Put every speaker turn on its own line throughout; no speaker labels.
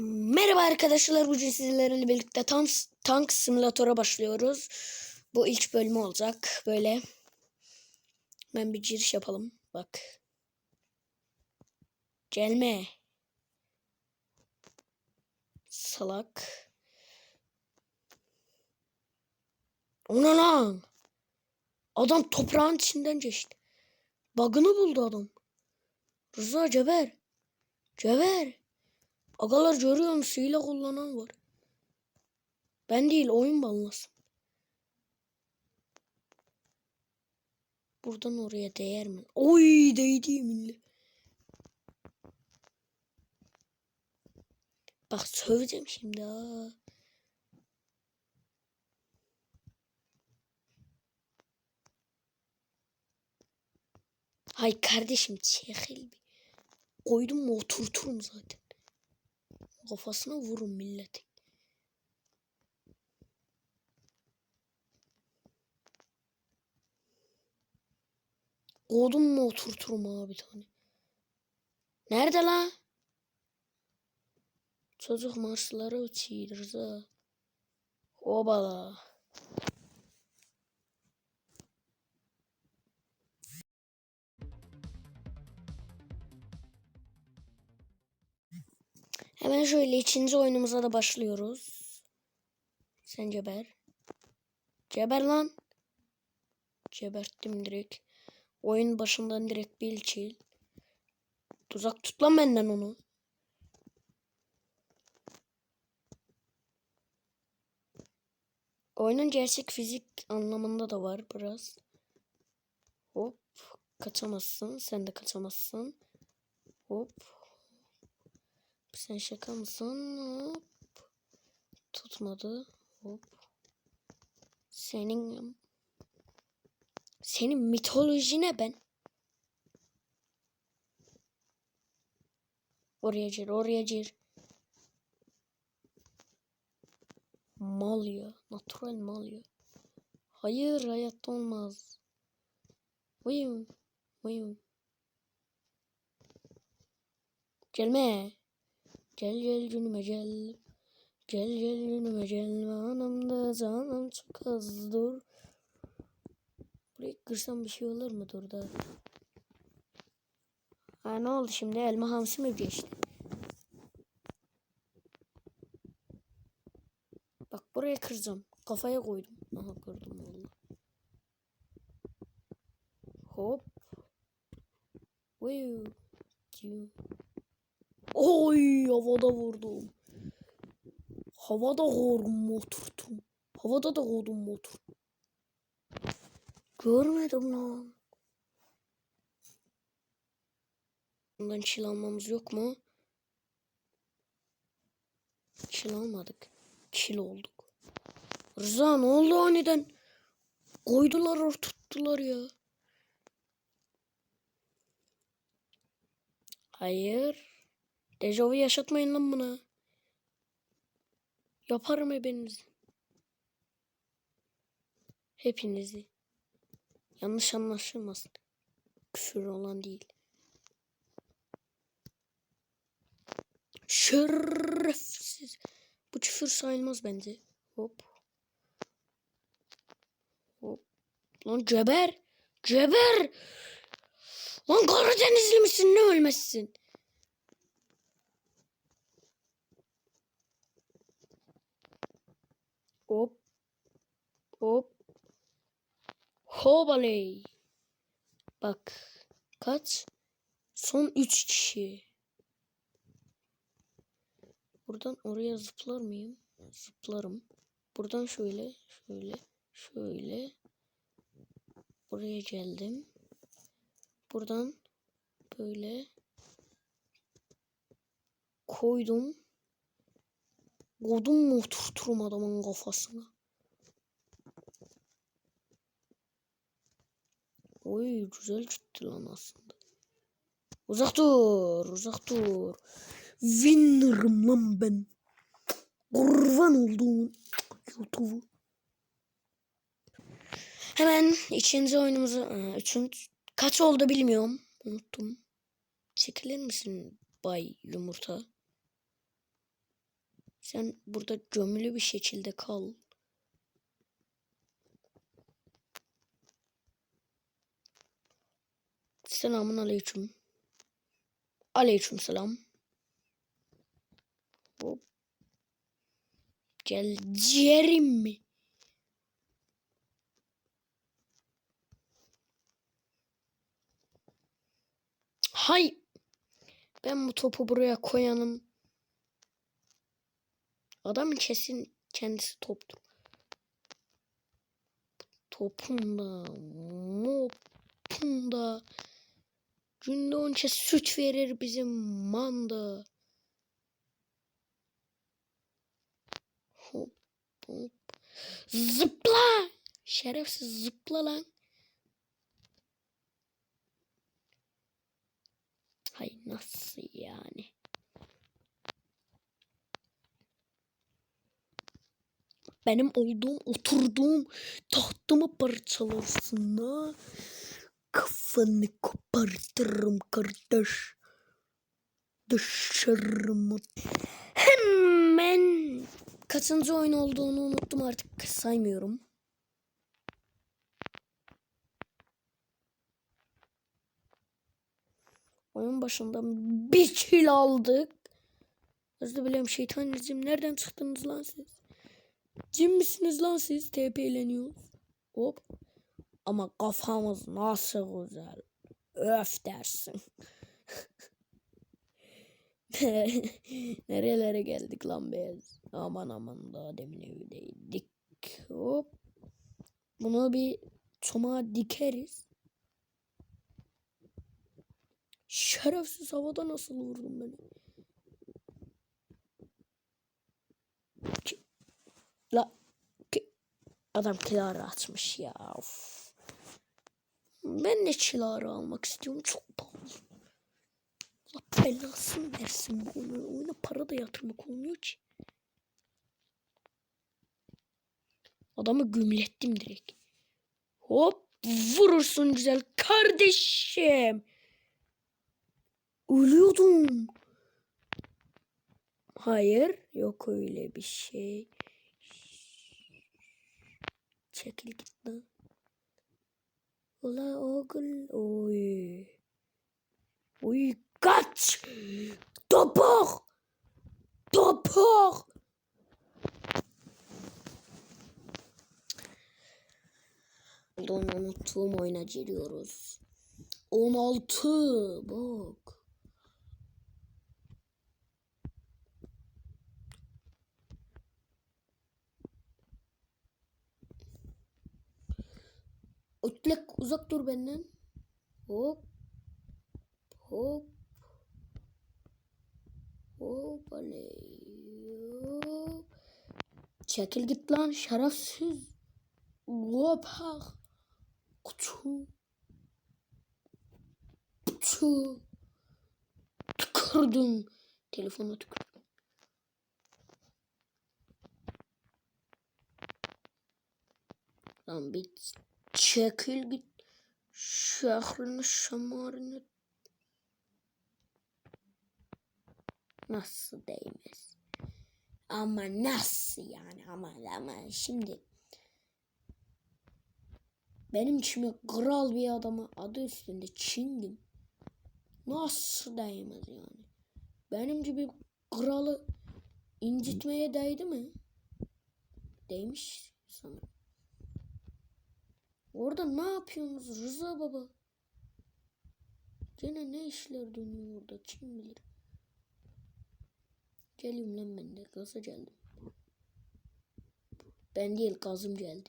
Merhaba arkadaşlar. Bugün sizlerle birlikte tank, tank simülatöre başlıyoruz. Bu ilk bölümü olacak. Böyle. Ben bir giriş yapalım. Bak. Gelme. Salak. O ne lan? Adam toprağın içinden geçti. Bug'ını buldu adam. Rıza geber. Geber. Agalar görüyor musun? Hile kullanan var. Ben değil oyun banlasın. Buradan oraya değer mi? Oy değdi yeminle. Bak söveceğim şimdi ha. Hay kardeşim çekil bir. Koydum mu oturturum zaten. Kafasına vurun milletin. Koydum mu oturturum abi bir tane. Nerede la? Çocuk marşları uçuyoruz ha. Obala. Hemen şöyle ikinci oyunumuza da başlıyoruz. Sen geber. Geber lan. Geberttim direkt. Oyun başından direkt bir kill. Tuzak tut lan benden onu. Oyunun gerçek fizik anlamında da var biraz. Hop. Kaçamazsın. Sen de kaçamazsın. Hop. Sen şaka mısın? Hop. Tutmadı. Hop. Senin senin mitolojine ben. Oraya gir, oraya gir. Mal ya. Natural mal ya. Hayır hayatta olmaz. Uyum. Uyum. Gelme. Gel gel günüme gel. Gel gel günüme gel. Anamda canım çok az dur. Burayı kırsam bir şey olur mu dur da? Ha ne oldu şimdi? Elma hamsi mi geçti? Bak buraya kıracağım. Kafaya koydum. Aha kırdım valla. Hop. Wow. Oy havada vurdum. Havada vurdum oturdum. Havada da vurdum oturdum. Görmedim lan. Bundan çil almamız yok mu? Çil almadık. Çil olduk. Rıza ne oldu aniden? Koydular or tuttular ya. Hayır. Dejavu yaşatmayın lan buna. Yaparım hepinizi. Hepinizi. Yanlış anlaşılmasın. Küfür olan değil. Şerefsiz. Bu küfür sayılmaz bence. Hop. Hop. Lan geber. Geber. Lan Karadenizli misin ne ölmezsin? Hop. Hop. Hobaley. Bak. Kaç? Son 3 kişi. Buradan oraya zıplar mıyım? Zıplarım. Buradan şöyle, şöyle, şöyle. Buraya geldim. Buradan böyle koydum. Kodum mu oturturum adamın kafasına. Oy güzel gitti lan aslında. Uzak dur, uzak dur. Winner'ım lan ben. Kurban olduğum YouTube'u. Hemen ikinci oyunumuzu, aa, üçüncü, kaç oldu bilmiyorum. Unuttum. Çekilir misin Bay Yumurta? Sen burada gömülü bir şekilde kal. Selamun aleyküm. Aleyküm selam. Hop. Gel ciğerim mi? Hay. Ben bu topu buraya koyanım. Adamın kesin kendisi toptur. Topunda, mopunda. Günde onca süt verir bizim manda. Hop hop. Zıpla. Şerefsiz zıpla lan. Hay nasıl yani? Benim olduğum oturduğum tahtımı parçalarsın ha. Kafanı kopartırım kardeş. Dışarı Hemen kaçıncı oyun olduğunu unuttum artık saymıyorum. Oyun başında bir kill aldık. Özür dilerim şeytanizm. Nereden çıktınız lan siz? Cin misiniz lan siz? TP'leniyoruz. Hop. Ama kafamız nasıl güzel. Öf dersin. Nerelere geldik lan biz? Aman aman daha demin evdeydik. Hop. Bunu bir çomağa dikeriz. Şerefsiz havada nasıl vurdun beni? Ki- La ki- adam kilara açmış ya. Of. Ben de kilara almak istiyorum. Çok pahalı. Allah belasını versin bu oyuna. Oyuna para da yatırmak olmuyor ki. Adamı gümlettim direkt. Hop vurursun güzel kardeşim. Ölüyordum. Hayır, yok öyle bir şey. Çekil git lan. Ula oğul. Oy. Oy kaç. Topuk. Topuk. Onu unuttuğum oyuna giriyoruz. 16 bak. Ötlek uzak dur benden. Hop. Hop. Hop. Hop. Çekil git lan şerefsiz. Hop ha. Kutu. Kutu. Tükürdüm. Telefona tükürdüm. Lan bir çekil git. Şehrini şamarını. Nasıl değmez? Ama nasıl yani ama ama şimdi benim içime kral bir adama adı üstünde Çin'dim. Nasıl değmez yani? Benim gibi kralı incitmeye değdi mi? Değmiş sanırım. Orada ne yapıyorsunuz Rıza baba? Gene ne işler dönüyor orada kim bilir. Geliyorum lan ben de gaza geldim. Ben değil gazım geldi.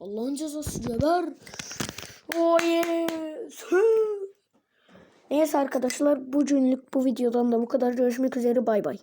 Allah'ın cezası geber. Oh yes. Neyse arkadaşlar bugünlük bu videodan da bu kadar. Görüşmek üzere bay bay.